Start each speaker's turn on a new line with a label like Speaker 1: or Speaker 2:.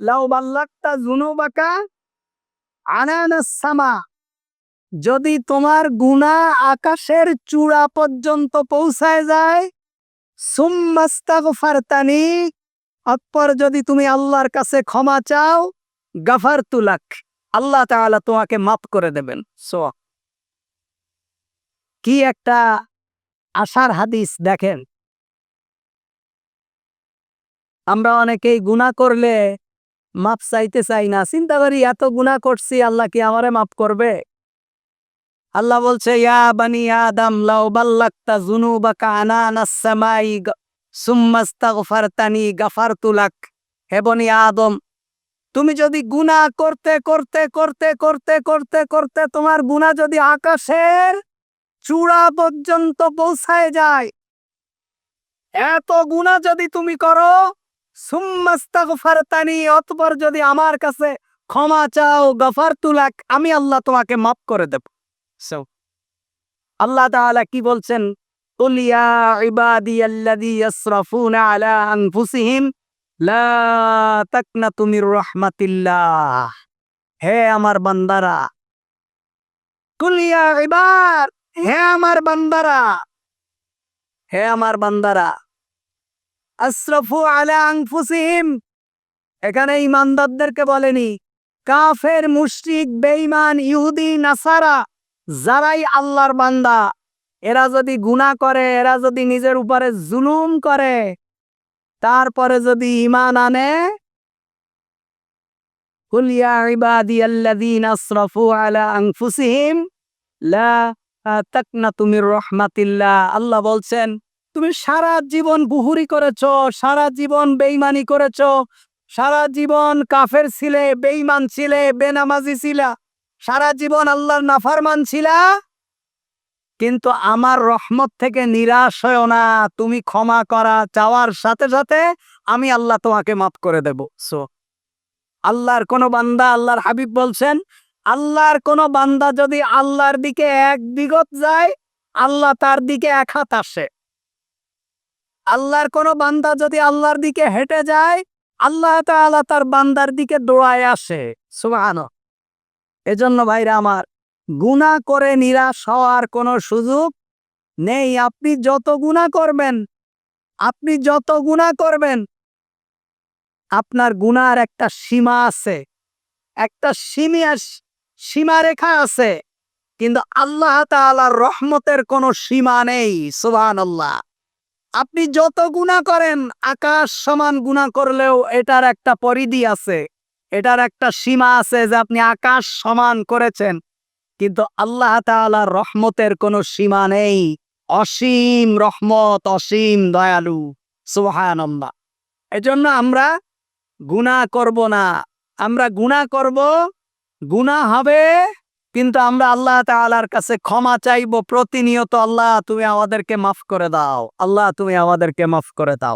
Speaker 1: লাউ যদি তোমার গুণা আকাশের চূড়া পর্যন্ত পৌঁছায় যায় অতপর যদি তুমি আল্লাহর কাছে ক্ষমা চাও গাফার তুলাক আল্লাহ তাআলা তোমাকে মাফ করে দেবেন। সো, কি একটা আশার হাদিস দেখেন। আমরা অনেকেই গুনাহ করলে মাপ চাইতে চাই না, চিন্তা করি এত গুনাহ করছি, আল্লাহ কি আমারে মাফ করবে? আল্লাহ বলছে, ইয়া হে বনি আদম, তুমি যদি গুনাহ করতে করতে করতে করতে করতে করতে তোমার গুনাহ যদি আকাশের চূড়া পর্যন্ত পৌঁছায় যায়, এত গুনাহ যদি তুমি করো সুম্মাস্তাগফারতানি অতপর যদি আমার কাছে ক্ষমা চাও গফারতু লাক আমি আল্লাহ তোমাকে মাফ করে দেব সো আল্লাহ তাআলা কি বলছেন قل يا عبادي الذي يسرفون على أنفسهم لا تقنطوا من رحمة الله হে আমার বান্দারা কুল ইয়া ইবাদ হে আমার বান্দারা হে আমার বান্দারা এখানে ইমানদারদেরকে বলেনি, কাফের, মুশরিক, বেঈমান, ইহুদি, নাসারা, যারাই আল্লাহর বান্দা, এরা যদি গুনাহ করে, এরা যদি নিজের উপরে জুলুম করে, তারপরে যদি ইমান আনে আল্লাহ বলছেন তুমি সারা জীবন বুহুরি করেছ, সারা জীবন বেইমানি করেছ, সারা জীবন কাফের ছিলে, বেঈমান ছিলে, বেনামাজি ছিলা, সারা জীবন আল্লাহর নাফারমান ছিলা। কিন্তু আমার রহমত থেকে নিরাশ হয় না, তুমি ক্ষমা করা চাওয়ার সাথে সাথে আমি আল্লাহ তোমাকে মাফ করে দেব। সো আল্লাহর কোন বান্দা আল্লাহর হাবিব বলছেন, আল্লাহর কোন বান্দা যদি আল্লাহর দিকে এক বিগত যায়, আল্লাহ তার দিকে এক হাত আসে। আল্লাহর কোন বান্দা যদি আল্লাহর দিকে হেঁটে যায়, আল্লাহ তাআলা তার বান্দার দিকে দৌড়ায় আসে। সুবহান এজন্য ভাইরা আমার, গুনাহ করে নিরাশ হওয়ার কোনো সুযোগ নেই। আপনি যত গুনাহ করবেন, আপনি যত গুনাহ করবেন, আপনার গুনার একটা সীমা আছে। একটা সীমিয়া সীমারেখা আছে। কিন্তু আল্লাহ তাআলার রহমতের কোনো সীমা নেই। সুবহানাল্লাহ। আপনি যত গুনাহ করেন, আকাশ সমান গুনাহ করলেও এটার একটা পরিধি আছে। এটার একটা সীমা আছে যে আপনি আকাশ সমান করেছেন। কিন্তু আল্লাহ তাআলার রহমতের কোনো সীমা নেই। অসীম রহমত, অসীম দয়ালু, সুবহানাল্লাহ। এজন্য আমরা গুনাহ করব না। আমরা গুনাহ করব গুনাহ হবে কিন্তু আমরা আল্লাহ তালার কাছে ক্ষমা চাইব প্রতিনিয়ত, আল্লাহ তুমি আমাদেরকে মাফ করে দাও। আল্লাহ তুমি আমাদেরকে মাফ করে দাও।